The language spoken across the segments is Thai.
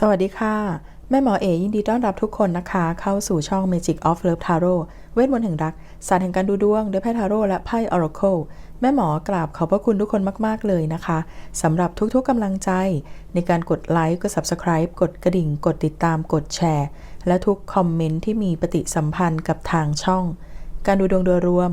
สวัสดีค่ะ แม่หมอเอยินดีต้อนรับทุกคนนะคะ เข้าสู่ช่อง Magic of Love Tarot เวทมนต์แห่งรัก ศาสตร์แห่งการดูดวงด้วยไพ่ทาโร่และไพ่ Oracle แม่หมอกราบขอบพระคุณทุกคนมาก ๆ เลยนะคะสำหรับทุกๆกำลังใจ ในการกดไลค์กด Subscribe กดกระดิ่ง กดติดตามกดแชร์ และทุกคอมเมนต์ที่มีปฏิสัมพันธ์กับทางช่อง การดูดวงโดยรวม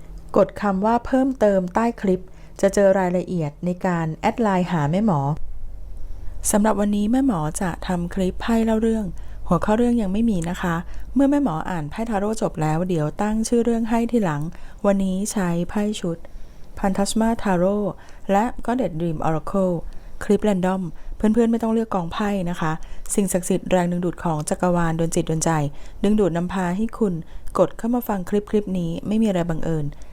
กดคำว่าเพิ่มเติมใต้คลิป จะเจอรายละเอียดในการแอดไลน์หาแม่หมอสำหรับวันนี้แม่หมอจะทำคลิปไพ่เล่าเรื่อง หัวข้อเรื่องยังไม่มีนะคะ เมื่อแม่หมออ่านไพ่ทาโร่จบแล้ว เดี๋ยวตั้งชื่อเรื่องให้ทีหลัง วันนี้ใช้ไพ่ชุดพันทัสมาทาโร่และก็เด็ดด e ีมออร์เคิลคลิปแรนดอม เพื่อนๆ ไม่ต้องเลือกกองไพ่นะคะ สิ่งศักดิ์สิทธิ์แรงดึงดูดของจักรวาลดนจิตดนใจ ดึงดูดนำพาให้คุณ กดเข้ามาฟังคลิปคลิปนี้ไม่มีอะไรบังเอิญ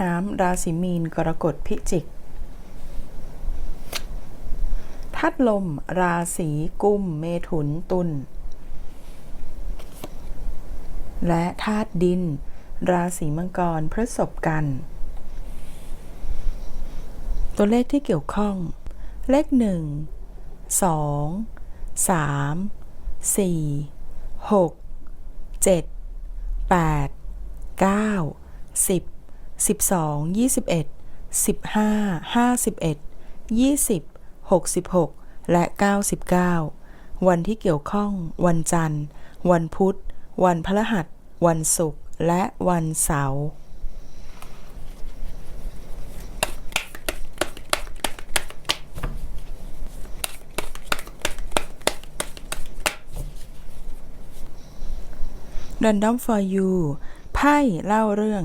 น้ำราศีมีน กรกฎพิจิกธาตุลม ราศีกุม เมถุนตุลและธาตุดิน ราศีมังกรพฤษภกัน ตัวเลขที่เกี่ยวข้อง เลขหนึ่งสองสามสี่หกเจ็ดแปดเก้าสิบ สิบสองยี่สิบเอ็ดสิบห้าห้าสิบเอ็ดยี่สิบหกสิบหกและเก้าสิบเก้าวันที่เกี่ยวข้อง วันจันทร์ วันพุธ วันพฤหัส วันศุกร์ และวันเสาร์ Random for you ไพ่เล่าเรื่อง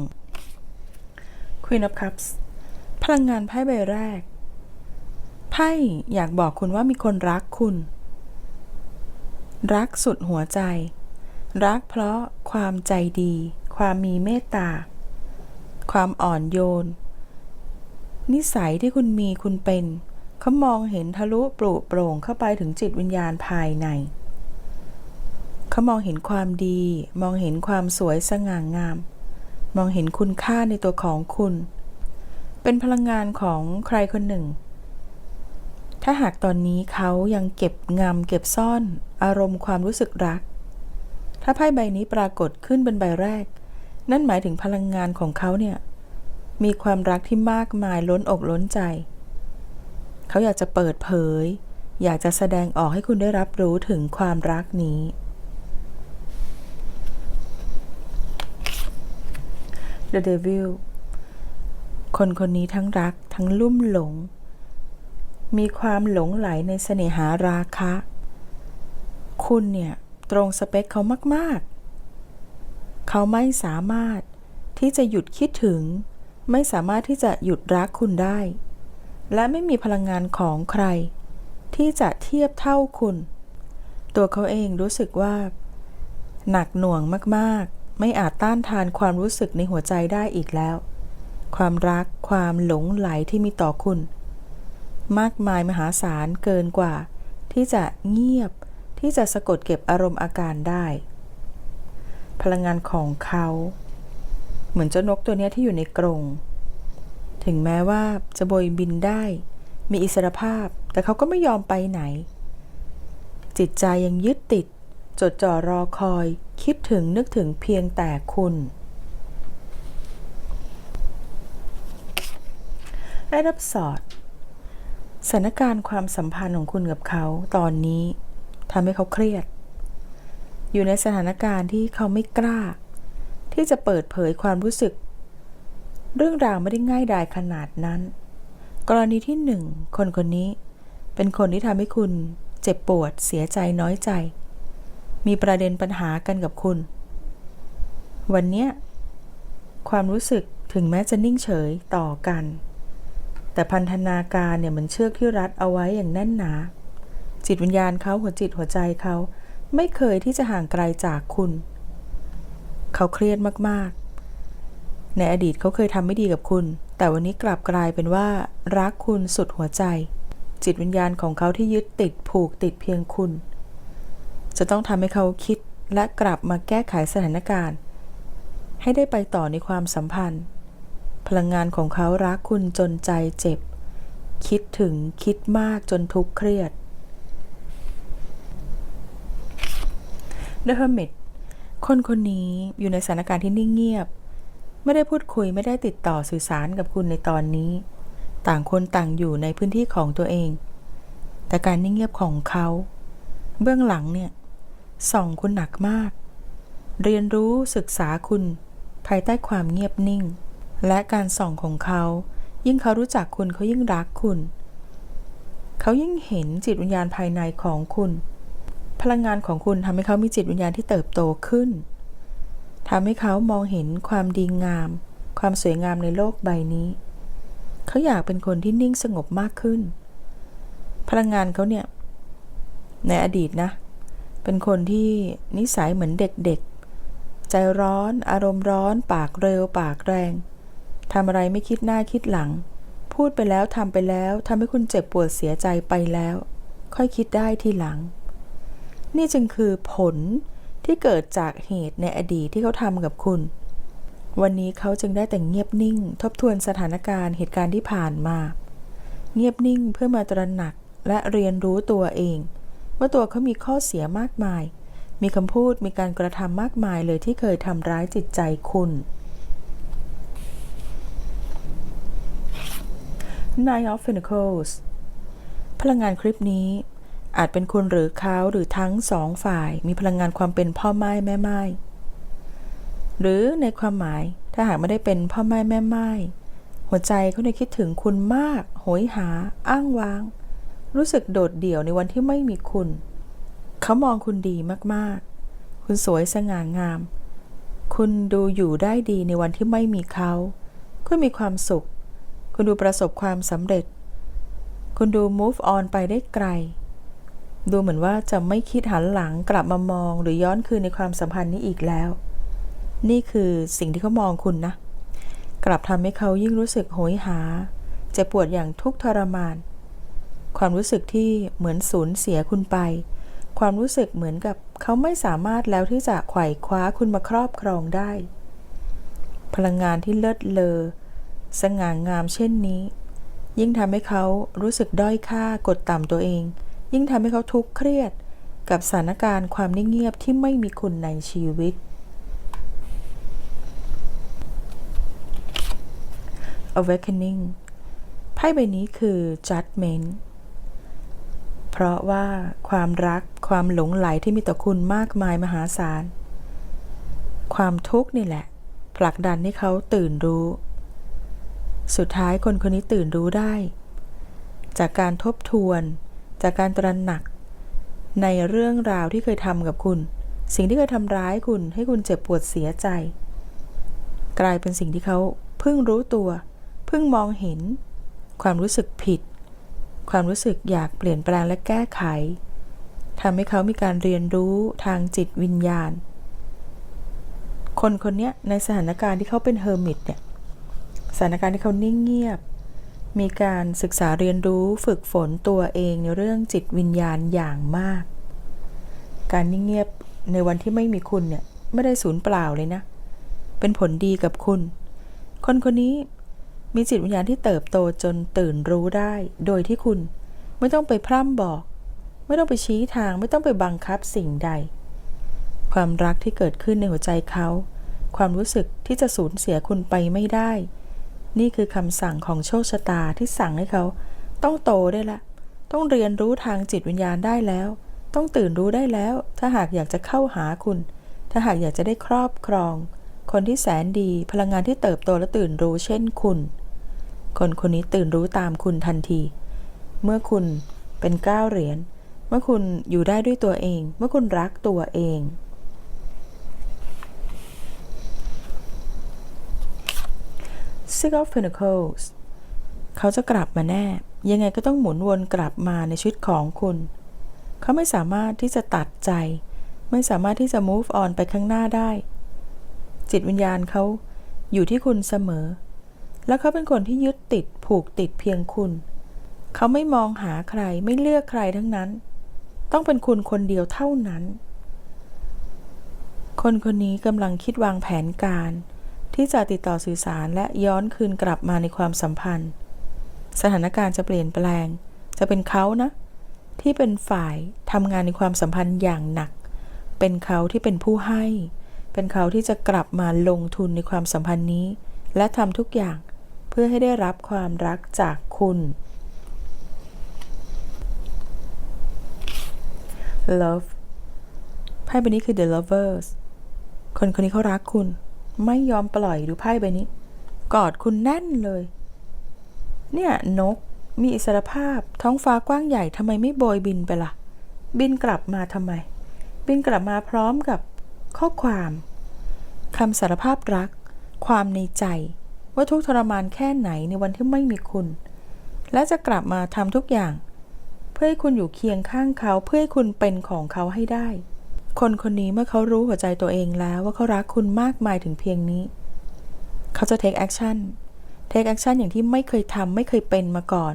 Queen of Cups พลังงานไพ่ใบแรก ไพ่อยากบอกคุณว่ามีคนรักคุณ รักสุดหัวใจ รักเพราะความใจดี ความมีเมตตา ความอ่อนโยน นิสัยที่คุณมีคุณเป็นเขามองเห็นทะลุปลุโปร่งเข้าไปถึงจิตวิญญาณภายใน เขามองเห็นความดี มองเห็นความสวยสง่างาม มองเห็นคุณค่าในตัวของคุณ เป็นพลังงานของใครคนหนึ่ง ถ้าหากตอนนี้เขายังเก็บงำเก็บซ่อนอารมณ์ความรู้สึกรัก ถ้าไพ่ใบนี้ปรากฏขึ้นเป็นใบแรก นั่นหมายถึงพลังงานของเขาเนี่ย มีความรักที่มากมายล้นอกล้นใจ เขาอยากจะเปิดเผย อยากจะแสดงออกให้คุณได้รับรู้ถึงความรักนี้ The Devil คนคนนี้ทั้งรักทั้งลุ่มหลง มีความหลงไหลในเสน่หาราคะ คุณเนี่ยตรงสเปคเขามาก ๆ เขาไม่สามารถที่จะหยุดคิดถึง ไม่สามารถที่จะหยุดรักคุณได้ และไม่มีพลังงานของใคร ที่จะเทียบเท่าคุณ ตัวเขาเองรู้สึกว่า หนักหน่วงมาก ๆ ไม่อาจต้านทานความรู้สึกในหัวใจได้อีกแล้ว ความรักความหลงไหลที่มีต่อคุณ มากมายมหาศาลเกินกว่า ที่จะเงียบที่จะสะกดเก็บอารมณ์อาการได้ พลังงานของเขา เหมือนเจ้านกตัวนี้ที่อยู่ในกรงถึงแม้ว่าจะโบยบินได้ มีอิสรภาพ แต่เขาก็ไม่ยอมไปไหน จิตใจยังยึดติด จดจ่อรอคอย คิดถึงนึกถึงเพียงแต่คุณ ได้รับสอดสถานการณ์ความสัมพันธ์ของคุณกับเขาตอนนี้ทำให้เขาเครียด อยู่ในสถานการณ์ที่เขาไม่กล้า ที่จะเปิดเผยความรู้สึก เรื่องราวไม่ได้ง่ายดายขนาดนั้น กรณีที่หนึ่งคนคนนี้เป็นคนที่ทำให้คุณเจ็บปวดเสียใจน้อยใจ มีประเด็นปัญหากันกับคุณ วันเนี้ยความรู้สึกถึงแม้จะนิ่งเฉยต่อกัน แต่พันธนาการเนี่ยมันเชือกที่รัดเอาไว้อย่างแน่นหนา จิตวิญญาณเขาหัวจิตหัวใจเขาไม่เคยที่จะห่างไกลจากคุณ เขาเครียดมากๆ ในอดีตเขาเคยทำไม่ดีกับคุณ แต่วันนี้กลับกลายเป็นว่า รักคุณสุดหัวใจ จิตวิญญาณของเขาที่ยึดติดผูกติดเพียงคุณ จะต้องทำให้เขาคิดและกลับมาแก้ไขสถานการณ์ ให้ได้ไปต่อในความสัมพันธ์ พลังงานของเขารักคุณจนใจเจ็บ คิดถึงคิดมากจนทุกข์เครียด The Hermit คนคนนี้อยู่ในสถานการณ์ที่นิ่งเงียบ ไม่ได้พูดคุยไม่ได้ติดต่อสื่อสารกับคุณในตอนนี้ ต่างคนต่างอยู่ในพื้นที่ของตัวเอง แต่การนิ่งเงียบของเขา เบื้องหลังเนี่ย ส่องคุณหนักมาก เรียนรู้ศึกษาคุณ ภายใต้ความเงียบนิ่ง และการส่องของเขา ยิ่งเขารู้จักคุณเขายิ่งรักคุณ เขายิ่งเห็นจิตวิญญาณภายในของคุณ พลังงานของคุณทำให้เขามีจิตวิญญาณที่เติบโตขึ้นทำให้เขามองเห็นความดีงาม ความสวยงามในโลกใบนี้ เขาอยากเป็นคนที่นิ่งสงบมากขึ้น พลังงานเขาเนี่ย ในอดีตนะ เป็นคนที่นิสัยเหมือนเด็กๆ ใจร้อน อารมณ์ร้อน ปากเร็ว ปากแรงทำอะไรไม่คิดหน้าคิดหลัง พูดไปแล้วทำไปแล้วทำให้คุณเจ็บปวดเสียใจไปแล้ว ค่อยคิดได้ทีหลัง นี่จึงคือผลที่เกิดจากเหตุในอดีตที่เขาทำกับคุณ วันนี้เขาจึงได้แต่เงียบนิ่ง ทบทวนสถานการณ์เหตุการณ์ที่ผ่านมา เงียบนิ่งเพื่อมาตระหนักและเรียนรู้ตัวเอง ว่าตัวเขามีข้อเสียมากมาย มีคำพูดมีการกระทำมากมายเลยที่เคยทำร้ายจิตใจคุณ Nine of Pentacles พลังงานคลิปนี้ อาจเป็นคุณหรือเขาหรือทั้งสองฝ่าย มีพลังงานความเป็นพ่อไม้แม่ไม้หรือในความหมายถ้าหากไม่ได้เป็นพ่อไม้แม่ไม้หัวใจเขาในคิดถึงคุณมาก โหยหา อ้างว้าง รู้สึกโดดเดี่ยวในวันที่ไม่มีคุณ เขามองคุณดีมากๆ คุณสวยสง่างาม คุณดูอยู่ได้ดีในวันที่ไม่มีเขา คุณมีความสุข คุณดูประสบความสำเร็จ คุณดู move on ไปได้ไกล ดูเหมือนว่าจะไม่คิดหันหลังกลับมามองหรือย้อนคืนในความสัมพันธ์นี้อีกแล้ว นี่คือสิ่งที่เขามองคุณนะ กลับทำให้เขายิ่งรู้สึกโหยหา เจ็บปวดอย่างทุกทรมาน ความรู้สึกที่เหมือนสูญเสียคุณไป ความรู้สึกเหมือนกับเขาไม่สามารถแล้วที่จะไขว่คว้าคุณมาครอบครองได้ พลังงานที่เลิศเลอ สง่างามเช่นนี้ ยิ่งทำให้เขารู้สึกด้อยค่ากดต่ำตัวเอง ยิ่งทำให้เขาทุกข์เครียด กับสถานการณ์ความนิ่งเงียบที่ไม่มีคุณในชีวิต awakening ไพ่ใบนี้คือ judgment เพราะว่าความรักความหลงไหลที่มีต่อคุณมากมายมหาศาล ความทุกข์นี่แหละ ผลักดันให้เขาตื่นรู้ สุดท้ายคนคนนี้ตื่นรู้ได้ จากการทบทวน จากการตระหนัก ในเรื่องราวที่เคยทำกับคุณ สิ่งที่เคยทำร้ายคุณให้คุณเจ็บปวดเสียใจ กลายเป็นสิ่งที่เขาเพิ่งรู้ตัว เพิ่งมองเห็น ความรู้สึกผิด ความรู้สึกอยากเปลี่ยนแปลงและแก้ไขทำให้เขามีการเรียนรู้ทางจิตวิญญาณ คนคนนี้ในสถานการณ์ที่เขาเป็นเฮอร์มิตเนี่ยสถานการณ์ที่เขานิ่งเงียบ มีการศึกษาเรียนรู้ฝึกฝนตัวเองในเรื่องจิตวิญญาณอย่างมาก การนิ่งเงียบในวันที่ไม่มีคุณเนี่ยไม่ได้สูญเปล่าเลยนะ เป็นผลดีกับคุณ คนคนนี้ มีจิตวิญญาณที่เติบโตจนตื่นรู้ได้ โดยที่คุณไม่ต้องไปพร่ำบอก ไม่ต้องไปชี้ทางไม่ต้องไปบังคับสิ่งใด ความรักที่เกิดขึ้นในหัวใจเขา ความรู้สึกที่จะสูญเสียคุณไปไม่ได้ นี่คือคำสั่งของโชคชะตาที่สั่งให้เขาต้องโตได้ละ ต้องเรียนรู้ทางจิตวิญญาณได้แล้ว ต้องตื่นรู้ได้แล้ว ถ้าหากอยากจะเข้าหาคุณ ถ้าหากอยากจะได้ครอบครอง คนที่แสนดี พลังงานที่เติบโตและตื่นรู้เช่นคุณ คนคนนี้ตื่นรู้ตามคุณทันที เมื่อคุณเป็นก้าวเหรียญ เมื่อคุณอยู่ได้ด้วยตัวเอง เมื่อคุณรักตัวเอง Six of Pentacles เขาจะกลับมาแน่ ยังไงก็ต้องหมุนวนกลับมาในชีวิตของคุณ เขาไม่สามารถที่จะตัดใจ ไม่สามารถที่จะ move on ไปข้างหน้าได้ จิตวิญญาณเขาอยู่ที่คุณเสมอ แล้วเขาเป็นคนที่ยึดติดผูกติดเพียงคุณ เขาไม่มองหาใครไม่เลือกใครทั้งนั้น ต้องเป็นคุณคนเดียวเท่านั้น คนคนนี้กำลังคิดวางแผนการ ที่จะติดต่อสื่อสารและย้อนคืนกลับมาในความสัมพันธ์ สถานการณ์จะเปลี่ยนแปลง จะเป็นเขานะ ที่เป็นฝ่ายทำงานในความสัมพันธ์อย่างหนัก เป็นเขาที่เป็นผู้ให้ เป็นเขาที่จะกลับมาลงทุนในความสัมพันธ์นี้และทำทุกอย่าง พื่อให้ได้รับความรักจากคุณ love ไพ่ใบนี้คือ the lovers คนคนนี้เขารักคุณ ไม่ยอมปล่อยดูไพ่ใบนี้ กอดคุณแน่นเลย เนี่ยนกมีอิสรภาพท้องฟ้ากว้างใหญ่ทำไมไม่โบยบินไปละ่ะ บินกลับมาทำไม บินกลับมาพร้อมกับข้อความคำสารภาพรัก ความในใจ ว่าทุกทรมานแค่ไหนในวันที่ไม่มีคุณ และจะกลับมาทำทุกอย่าง เพื่อให้คุณอยู่เคียงข้างเขาเพื่อให้คุณเป็นของเขาให้ได้ คนคนนี้เมื่อเขารู้หัวใจตัวเองแล้วว่าเขารักคุณมากมายถึงเพียงนี้ เขาจะ take action take action อย่างที่ไม่เคยทำไม่เคยเป็นมาก่อน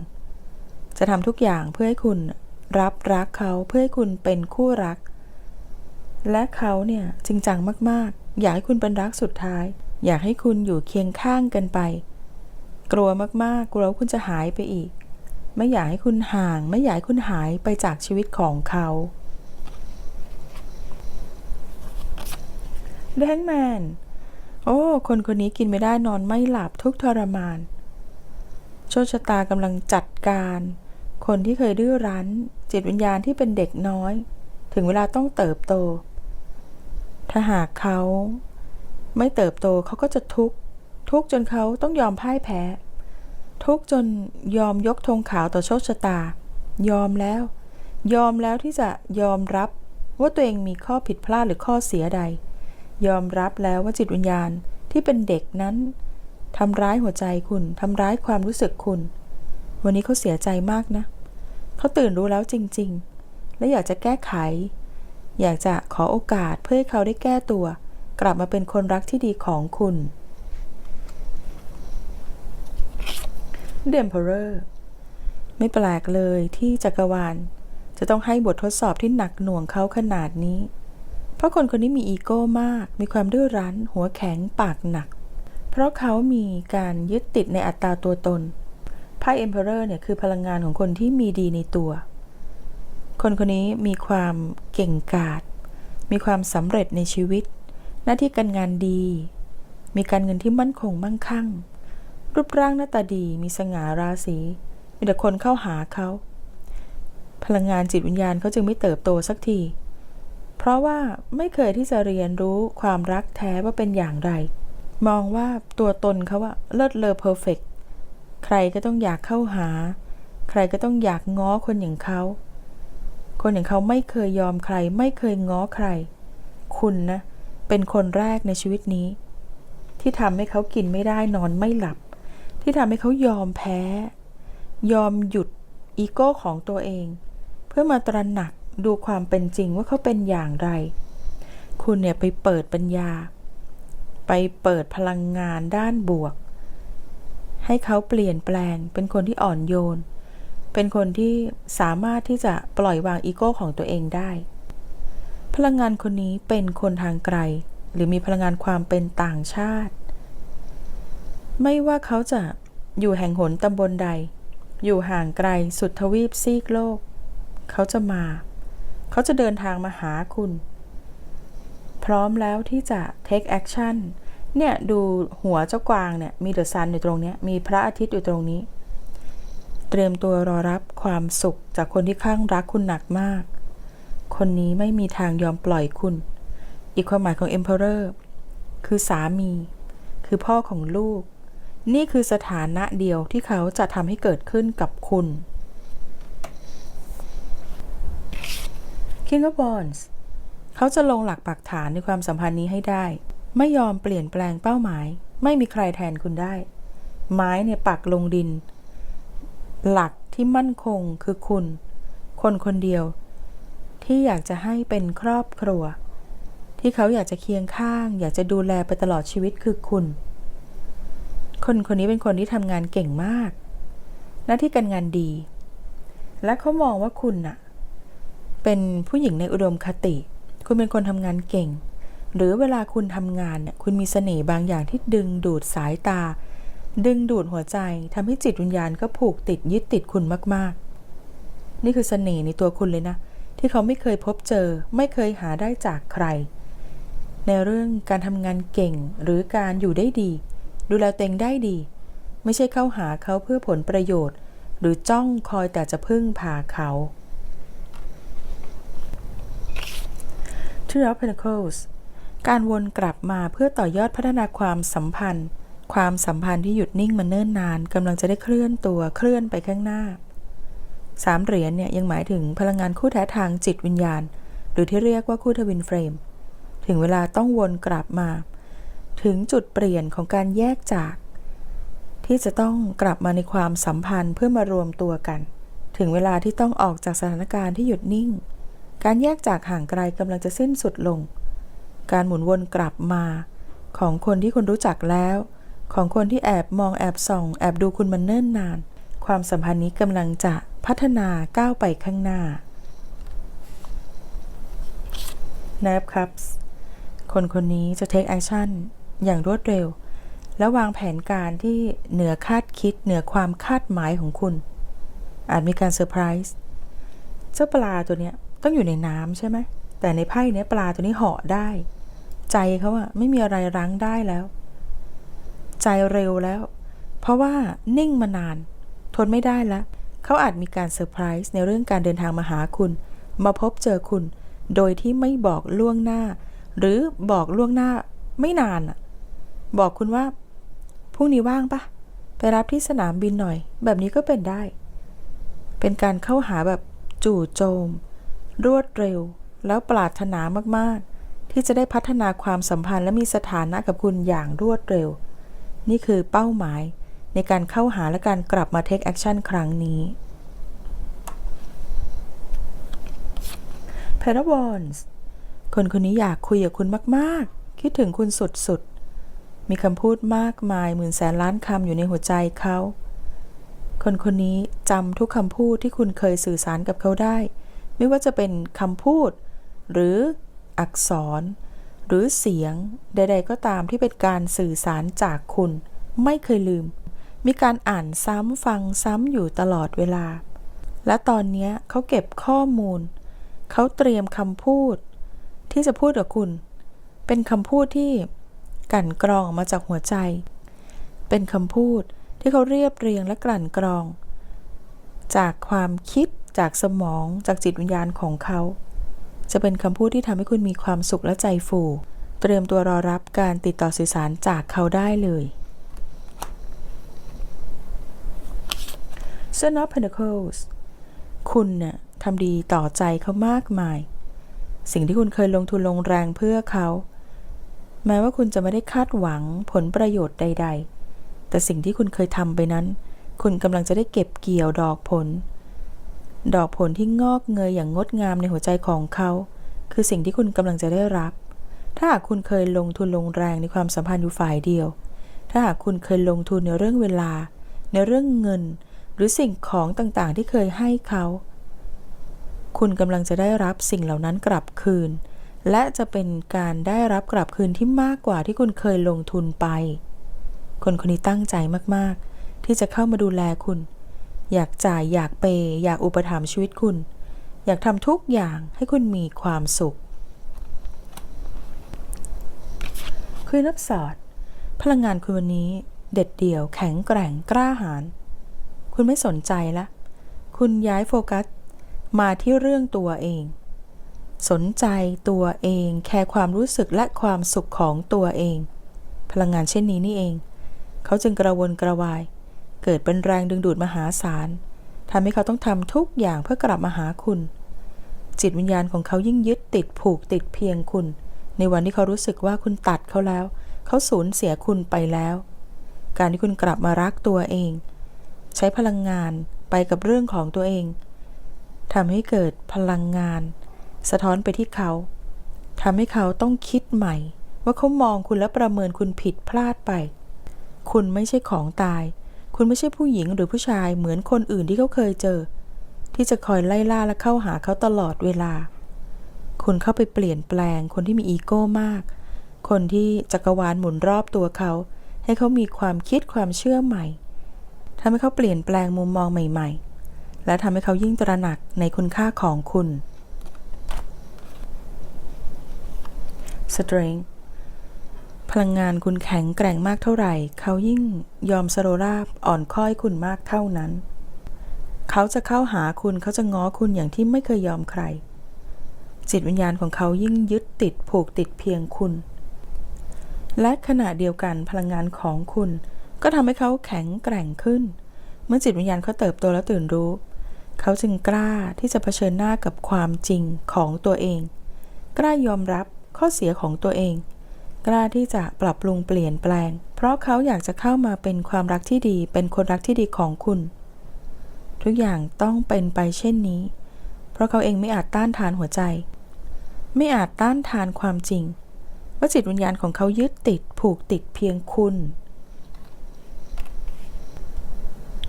จะทำทุกอย่างเพื่อให้คุณรับรักเขาเพื่อให้คุณเป็นคู่รัก และเขาเนี่ยจริงจังมาก ๆ อยากให้คุณเป็นรักสุดท้าย อยากให้คุณอยู่เคียงข้างกันไป กลัวมากๆ กลัวคุณจะหายไปอีก ไม่อยากให้คุณห่าง ไม่อยากให้คุณหายไปจากชีวิตของเขา The Hangman โอ้ คนคนนี้กินไม่ได้นอนไม่หลับทุกทรมาน โชคชะตากำลังจัดการ คนที่เคยดื้อรั้น จิตวิญญาณที่เป็นเด็กน้อย ถึงเวลาต้องเติบโต ถ้าหากเขา ไม่เติบโตเขาก็จะทุกข์ทุกข์จนเขาต้องยอมพ่ายแพ้ ทุกข์จนยอมยกธงขาวต่อโชคชะตา ยอมแล้ว ยอมแล้วที่จะยอมรับว่าตัวเองมีข้อผิดพลาดหรือข้อเสียใด ยอมรับแล้วว่าจิตวิญญาณที่เป็นเด็กนั้นทำร้ายหัวใจคุณทำร้ายความรู้สึกคุณ วันนี้เขาเสียใจมากนะ เขาตื่นรู้แล้วจริง ๆ และอยากจะแก้ไข อยากจะขอโอกาสเพื่อให้เขาได้แก้ตัว ลับมาเป็นคนรักที่ดีของคุณ The Emperor ไม่แปลกเลยที่จักรวาล จะต้องให้บททดสอบที่หนักหน่วงเขาขนาดนี้ เพราะคนคนนี้มีอีโก้มาก มีความดื้อรั้น หัวแข็งปากหนัก เพราะเขามีการยึดติดในอัตตาตัวตนไพ่ Emperor เนี่ยคือพลังงานของคนที่มีดีในตัว คนคนนี้มีความเก่งกาจมีความสำเร็จในชีวิต หน้าที่การงานดี มีการเงินที่มั่นคงมั่งคั่ง รูปร่างหน้าตาดีมีสง่าราศีมีแต่คนเข้าหาเขาพลังงานจิตวิญญาณเขาจึงไม่เติบโตสักที เพราะว่าไม่เคยที่จะเรียนรู้ความรักแท้ว่าเป็นอย่างไร มองว่าตัวตนเขาว่าเลิศเลอเพอร์เฟกใครก็ต้องอยากเข้าหา ใครก็ต้องอยากง้อคนอย่างเขา คนอย่างเขาไม่เคยยอมใคร ไม่เคยง้อใคร คุณนะ เป็นคนแรกในชีวิตนี้ ที่ทำให้เขากินไม่ได้นอนไม่หลับ ที่ทำให้เขายอมแพ้ ยอมหยุดอีโก้ของตัวเอง เพื่อมาตระหนักดูความเป็นจริงว่าเขาเป็นอย่างไร คุณเนี่ยไปเปิดปัญญา ไปเปิดพลังงานด้านบวก ให้เขาเปลี่ยนแปลง เป็นคนที่อ่อนโยน เป็นคนที่สามารถที่จะปล่อยวางอีโก้ของตัวเองได้ พลังงานคนนี้เป็นคนทางไกล หรือมีพลังงานความเป็นต่างชาติ ไม่ว่าเขาจะอยู่แห่งหนตำบลใด อยู่ห่างไกลสุดทวีปซีกโลก เขาจะมา เขาจะเดินทางมาหาคุณ พร้อมแล้วที่จะ take action เนี่ย ดูหัวเจ้ากวางเนี่ย มีเดอะซันอยู่ตรงนี้ มีพระอาทิตย์อยู่ตรงนี้ เตรียมตัวรอรับความสุขจากคนที่ข้างรักคุณหนักมาก คนนี้ไม่มีทางยอมปล่อยคุณ อีกความหมายของ Emperor คือสามี คือพ่อของลูก นี่คือสถานะเดียวที่เขาจะทำให้เกิดขึ้นกับคุณ King of Wands เขาจะลงหลักปักฐานในความสัมพันธ์นี้ให้ได้ ไม่ยอมเปลี่ยนแปลงเป้าหมาย ไม่มีใครแทนคุณได้ ไม้เนี่ยปักลงดิน หลักที่มั่นคงคือคุณ คนคนเดียว ที่อยากจะให้เป็นครอบครัว ที่เขาอยากจะเคียงข้าง อยากจะดูแลไปตลอดชีวิตคือคุณ คนคนนี้เป็นคนที่ทำงานเก่งมาก หน้าที่การงานดี และเขามองว่าคุณน่ะ เป็นผู้หญิงในอุดมคติ คุณเป็นคนทำงานเก่ง หรือเวลาคุณทำงานเนี่ยคุณมีเสน่ห์บางอย่างที่ดึงดูดสายตา ดึงดูดหัวใจทำให้จิตวิญญาณก็ผูกติดยึดติดคุณมาก ๆ นี่คือเสน่ห์ในตัวคุณเลยนะ ที่เขาไม่เคยพบเจอ ไม่เคยหาได้จากใคร ในเรื่องการทำงานเก่งหรือการอยู่ได้ดี ดูแลเตัวเองได้ดี ไม่ใช่เข้าหาเขาเพื่อผลประโยชน์ หรือจ้องคอยแต่จะพึ่งพาเขา Two of Pentacles การวนกลับมาเพื่อต่อยอดพัฒนาความสัมพันธ์ ความสัมพันธ์ที่หยุดนิ่งมาเนิ่นนานกำลังจะได้เคลื่อนตัวเคลื่อนไปข้างหน้า สามเหรียญเนี่ยยังหมายถึงพลังงานคู่แท้ทางจิตวิญญาณ หรือที่เรียกว่าคู่ทวินเฟรม ถึงเวลาต้องวนกลับมา ถึงจุดเปลี่ยนของการแยกจาก ที่จะต้องกลับมาในความสัมพันธ์เพื่อมารวมตัวกัน ถึงเวลาที่ต้องออกจากสถานการณ์ที่หยุดนิ่ง การแยกจากห่างไกลกำลังจะสิ้นสุดลง การหมุนวนกลับมา ของคนที่คุณรู้จักแล้ว ของคนที่แอบมองแอบส่อง แอบดูคุณมันเนิ่นนาน ความสัมพันธ์นี้กำลังจะ พัฒนาก้าวไปข้างหน้า n a b Cups คนคนนี้จะ take action อย่างรวดเร็ว และวางแผนการที่เหนือคาดคิดเหนือความคาดหมายของคุณ อาจมีการเซอร์ไพรส์เจ้าปลาตัวเนี้ยต้องอยู่ในน้ำใช่ไหม แต่ในไพ่เนี้ยปลาตัวนี้เหาะได้ ใจเขาอะไม่มีอะไรรั้งได้แล้ว ใจเร็วแล้ว เพราะว่านิ่งมานาน ทนไม่ได้แล้ว เขาอาจมีการเซอร์ไพรส์ในเรื่องการเดินทางมาหาคุณ มาพบเจอคุณ โดยที่ไม่บอกล่วงหน้า หรือบอกล่วงหน้าไม่นานอะบอกคุณว่าพรุ่งนี้ว่างปะไปรับที่สนามบินหน่อย แบบนี้ก็เป็นได้ เป็นการเข้าหาแบบจู่โจม รวดเร็ว แล้วปรารถนามากๆ ที่จะได้พัฒนาความสัมพันธ์และมีสถานะกับคุณอย่างรวดเร็ว นี่คือเป้าหมาย ในการเข้าหาและการกลับมา take action ครั้งนี้ p a r a w a n s คนคนนี้อยากคุยกับคุณมากๆ คิดถึงคุณสุดๆ มีคำพูดมากมายหมื่นแสนล้านคำอยู่ในหัวใจเขา คนคนนี้จำทุกคำพูดที่คุณเคยสื่อสารกับเขาได้ ไม่ว่าจะเป็นคำพูด หรืออักษร หรือเสียงใด ๆ ก็ตามที่เป็นการสื่อสารจากคุณ ไม่เคยลืม มีการอ่านซ้ำฟังซ้ำอยู่ตลอดเวลา และตอนนี้เขาเก็บข้อมูล เขาเตรียมคำพูด ที่จะพูดกับคุณ เป็นคำพูดที่กลั่นกรองออกมาจากหัวใจ เป็นคำพูดที่เขาเรียบเรียงและกลั่นกรอง จากความคิดจากสมองจากจิตวิญญาณของเขา จะเป็นคำพูดที่ทำให้คุณมีความสุขและใจฟู เตรียมตัวรอรับการติดต่อสื่อสารจากเขาได้เลย s o n of Pentacles คุณเนี่ยทำดีต่อใจเขามากมาย สิ่งที่คุณเคยลงทุนลงแรงเพื่อเขา แม้ว่าคุณจะไม่ได้คาดหวังผลประโยชน์ใด ๆ แต่สิ่งที่คุณเคยทำไปนั้น คุณกำลังจะได้เก็บเกี่ยวดอกผล ดอกผลที่งอกเงยอย่างงดงามในหัวใจของเขา คือสิ่งที่คุณกำลังจะได้รับ ถ้าหากคุณเคยลงทุนลงแรงในความสัมพันธ์อยู่ฝ่ายเดียว ถ้าหากคุณเคยลงทุนในเรื่องเวลา ในเรื่องเงิน หรือสิ่งของต่างๆ ที่เคยให้เขา คุณกำลังจะได้รับสิ่งเหล่านั้นกลับคืน และจะเป็นการได้รับกลับคืนที่มากกว่าที่คุณเคยลงทุนไป คนคนนี้ตั้งใจมากๆ ที่จะเข้ามาดูแลคุณ อยากจ่ายอยากเปย์อยากอุปถัมภ์ชีวิตคุณ อยากทำทุกอย่างให้คุณมีความสุขคือนับสอด พลังงานคุณวันนี้เด็ดเดี่ยวแข็งแกร่งกล้าหาญ คุณไม่สนใจละ คุณย้ายโฟกัส มาที่เรื่องตัวเอง สนใจตัวเอง แคร์ความรู้สึกและความสุขของตัวเอง พลังงานเช่นนี้นี่เอง เขาจึงกระวนกระวาย เกิดเป็นแรงดึงดูดมหาศาลทำให้เขาต้องทำทุกอย่างเพื่อกลับมาหาคุณ จิตวิญญาณของเขายิ่งยึดติดผูกติดเพียงคุณ ในวันที่เขารู้สึกว่าคุณตัดเขาแล้ว เขาสูญเสียคุณไปแล้ว การที่คุณกลับมารักตัวเอง ใช้พลังงานไปกับเรื่องของตัวเองทำให้เกิดพลังงาน สะท้อนไปที่เขาทำให้เขาต้องคิดใหม่ ว่าเขามองคุณและประเมินคุณผิดพลาดไป คุณไม่ใช่ของตาย คุณไม่ใช่ผู้หญิงหรือผู้ชายเหมือนคนอื่นที่เขาเคยเจอ ที่จะคอยไล่ล่าและเข้าหาเขาตลอดเวลา คุณเข้าไปเปลี่ยนแปลง คนที่มีอีโก้มาก คนที่จักรวาลหมุนรอบตัวเขา ให้เขามีความคิดความเชื่อใหม่ ทำให้เขาเปลี่ยนแปลงมุมมองใหม่ๆ และทำให้เขายิ่งตระหนักในคุณค่าของคุณ Strength พลังงานคุณแข็งแกร่งมากเท่าไหร่ เขายิ่งยอมสโรราบอ่อนค่อยคุณมากเท่านั้น เขาจะเข้าหาคุณเขาจะง้อคุณอย่างที่ไม่เคยยอมใคร จิตวิญญาณของเขายิ่งยึดติดผูกติดเพียงคุณ และขณะเดียวกันพลังงานของคุณ ก็ทำให้เขาแข็งแกร่งขึ้น เมื่อจิตวิญญาณเขาเติบโตและตื่นรู้ เขาจึงกล้าที่จะเผชิญหน้ากับความจริงของตัวเอง กล้ายอมรับข้อเสียของตัวเอง กล้าที่จะปรับปรุงเปลี่ยนแปลง เพราะเขาอยากจะเข้ามาเป็นความรักที่ดี เป็นคนรักที่ดีของคุณ ทุกอย่างต้องเป็นไปเช่นนี้ เพราะเขาเองไม่อาจต้านทานหัวใจ ไม่อาจต้านทานความจริงว่าจิตวิญญาณของเขายึดติดผูกติดเพียงคุณ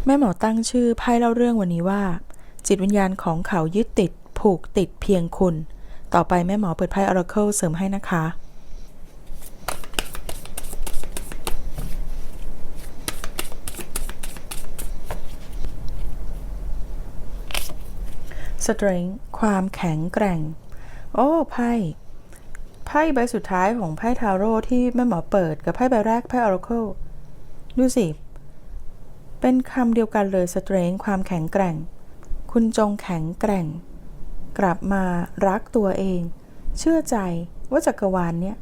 แม่หมอตั้งชื่อไพ่เล่าเรื่องวันนี้ว่า จิตวิญญาณของเขายึดติด ผูกติดเพียงคุณ ต่อไปแม่หมอเปิดไพ่ Oracle เสริมให้นะคะ Strength ความแข็งแกร่ง โอ้ไพ่ไพ่ใบสุดท้ายของไพ่ทาโร่ที่แม่หมอเปิดกับไพ่ใบแรกไพ่ Oracle ดูสิ เป็นคำเดียวกันเลย Strength ความแข็งแกร่ง คุณจงแข็งแกร่ง กลับมารักตัวเอง เชื่อใจว่าจักรวาลเนี้ย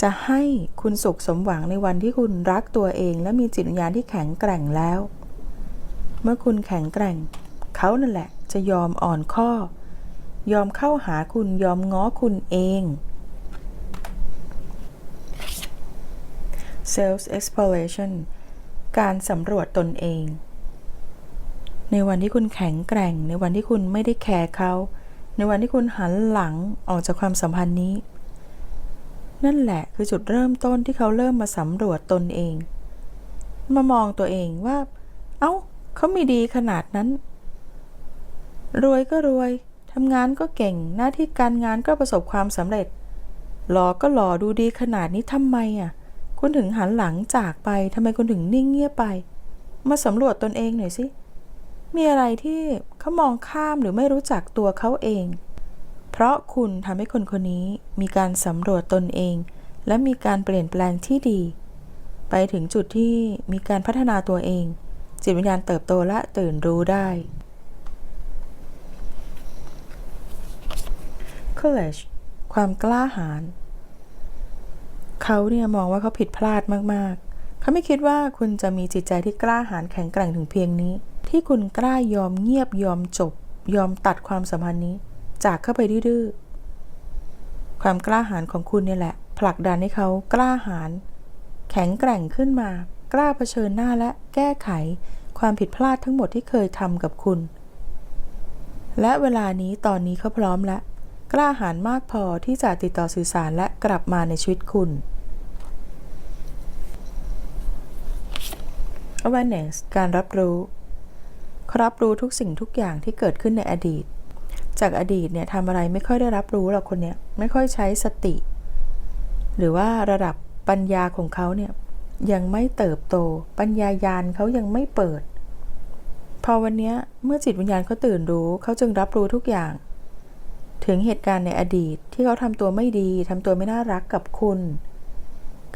จะให้คุณสุขสมหวังในวันที่คุณรักตัวเอง และมีจิตวิญญาณที่แข็งแกร่งแล้ว เมื่อคุณแข็งแกร่ง เขานั่นแหละ จะยอมอ่อนข้อ ยอมเข้าหาคุณยอมง้อคุณเอง self exploration การสำรวจตนเอง ในวันที่คุณแข็งแกร่ง ในวันที่คุณไม่ได้แคร์เขา ในวันที่คุณหันหลังออกจากความสัมพันธ์นี้ นั่นแหละคือจุดเริ่มต้นที่เขาเริ่มมาสำรวจตนเอง มามองตัวเองว่า เอา้า เขามีดีขนาดนั้น รวยก็รวยทำงานก็เก่ง หน้าที่การงานก็ประสบความสำเร็จหล่อก็หล่อดูดีขนาดนี้ทำไมอะ คุณถึงหันหลังจากไปทำไมคุณถึงนิ่งเงียบไป มาสำรวจตนเองหน่อยสิ มีอะไรที่เขามองข้ามหรือไม่รู้จักตัวเขาเอง เพราะคุณทำให้คนคนนี้มีการสำรวจตนเอง และมีการเปลี่ยนแปลงที่ดี ไปถึงจุดที่มีการพัฒนาตัวเอง จิตวิญญาณเติบโตและตื่นรู้ได้ courage ความกล้าหาญ เขาเนี่ยมองว่าเขาผิดพลาดมากๆ เขาไม่คิดว่าคุณจะมีจิตใจที่กล้าหาญแข็งแกร่งถึงเพียงนี้ ที่คุณกล้ายอมเงียบยอมจบ ยอมตัดความสัมพันธ์นี้ จากเข้าไปดื้อความกล้าหาญของคุณเนี่ยแหละ ผลักดันให้เขากล้าหาญแข็งแกร่งขึ้นมา กล้าเผชิญหน้าและแก้ไข ความผิดพลาดทั้งหมดที่เคยทำกับคุณ และเวลานี้ตอนนี้เขาพร้อมแล้ว กล้าหาญมากพอที่จะติดต่อสื่อสารและกลับมาในชีวิตคุณ awareness การรับรู้รับรู้ทุกสิ่งทุกอย่างที่เกิดขึ้นในอดีต จากอดีตเนี่ยทำอะไรไม่ค่อยได้รับรู้หรอกคนเนี้ยไม่ค่อยใช้สติ หรือว่าระดับปัญญาของเขาเนี่ยยังไม่เติบโต ปัญญายานเขายังไม่เปิด พอวันนี้เมื่อจิตวิญญาณเขาตื่นรู้เขาจึงรับรู้ทุกอย่าง ถึงเหตุการณ์ในอดีตที่เขาทำตัวไม่ดีทำตัวไม่น่ารักกับคุณ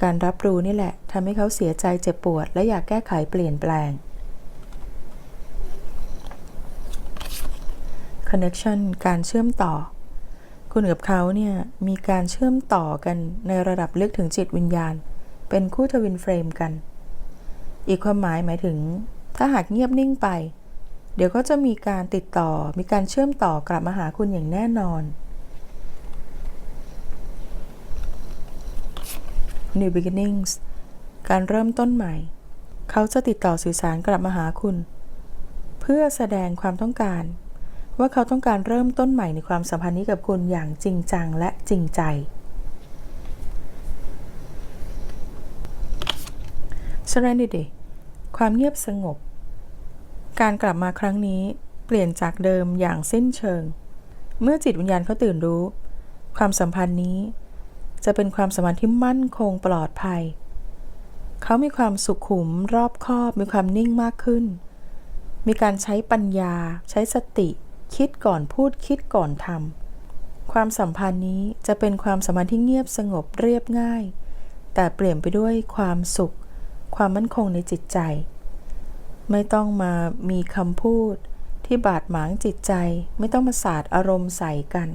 การรับรู้นี่แหละทำให้เขาเสียใจเจ็บปวด และอยากแก้ไขเปลี่ยนแปลง connection การเชื่อมต่อ คุณกับเขาเนี่ยมีการเชื่อมต่อกันในระดับลึกถึงจิตวิญญาณ เป็นคู่ทวินเฟรมกัน อีกความหมายหมายถึง ถ้าหากเงียบนิ่งไป เดี๋ยวก็จะมีการติดต่อ มีการเชื่อมต่อกลับมาหาคุณอย่างแน่นอน New beginnings การเริ่มต้นใหม่ เขาจะติดต่อสื่อสารกลับมาหาคุณ เพื่อแสดงความต้องการ ว่าเขาต้องการเริ่มต้นใหม่ในความสัมพันธ์นี้กับคุณอย่างจริงจังและจริงใจ Serenity ความเงียบสงบ การกลับมาครั้งนี้เปลี่ยนจากเดิมอย่างสิ้นเชิง เมื่อจิตวิญญาณเขาตื่นรู้ ความสัมพันธ์นี้ จะเป็นความสัมพันธ์ที่มั่นคงปลอดภัย เขามีความสุขุมรอบคอบมีความนิ่งมากขึ้น มีการใช้ปัญญา ใช้สติ คิดก่อนพูดคิดก่อนทำความสัมพันธ์นี้จะเป็นความสัมพันธ์ที่เงียบสงบเรียบง่าย แต่เปลี่ยนไปด้วยความสุข ความมั่นคงในจิตใจ ไม่ต้องมามีคำพูด ที่บาดหมางจิตใจ ไม่ต้องมาสาดอารมณ์ใส่กัน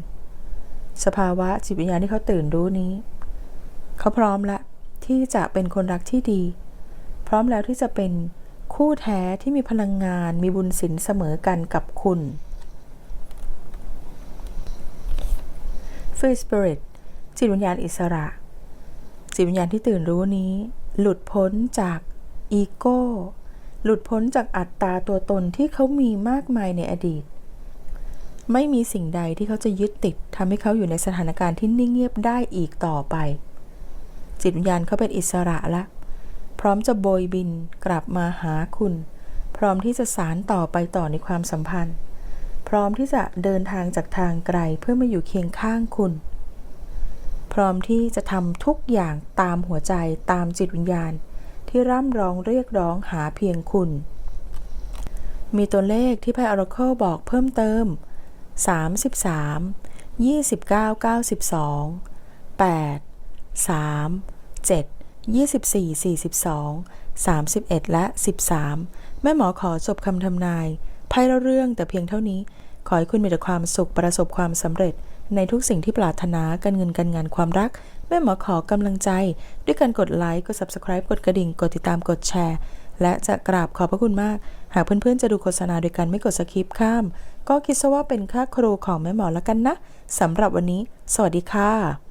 สภาวะจิตวิญญาณที่เขาตื่นรู้นี้ เขาพร้อมแล้วที่จะเป็นคนรักที่ดี พร้อมแล้วที่จะเป็นคู่แท้ที่มีพลังงานมีบุญสินเสมอกันกับคุณ Free Spirit จิตวิญญาณอิสระ จิตวิญญาณที่ตื่นรู้นี้ หลุดพ้นจากอีโก้ หลุดพ้นจากอัตตาตัวตนที่เขามีมากมายในอดีต ไม่มีสิ่งใดที่เขาจะยึดติดทำให้เขาอยู่ในสถานการณ์ที่นิ่งเงียบได้อีกต่อไป จิตวิญญาณเขาเป็นอิสระละ พร้อมจะโบยบินกลับมาหาคุณ พร้อมที่จะสารต่อไปต่อในความสัมพันธ์ พร้อมที่จะเดินทางจากทางไกลเพื่อมาอยู่เคียงข้างคุณ พร้อมที่จะทำทุกอย่างตามหัวใจตามจิตวิญญาณ ที่ร่ำร้องเรียกร้องหาเพียงคุณ มีตัวเลขที่ไพ่ Oracle บอกเพิ่มเติม 33 29 92 8 3 7 24 42 31 และ 13 แม่หมอขอจบคำทำนายไพ่เล่าเรื่องแต่เพียงเท่านี้ ขอให้คุณมีแต่ความสุขประสบความสำเร็จในทุกสิ่งที่ปรารถนาการเงินการงานความรัก แม่หมอขอกำลังใจ ด้วยการกดไลค์ กด Subscribe กดกระดิ่ง กดติดตาม กดแชร์ และจะกราบขอบพระคุณมาก หากเพื่อนๆ จะดูโฆษณาโดยการไม่กดสคริปข้าม ก็คิดซะว่าเป็นค่าครูของแม่หมอแล้วกันนะสำหรับวันนี้ สวัสดีค่ะ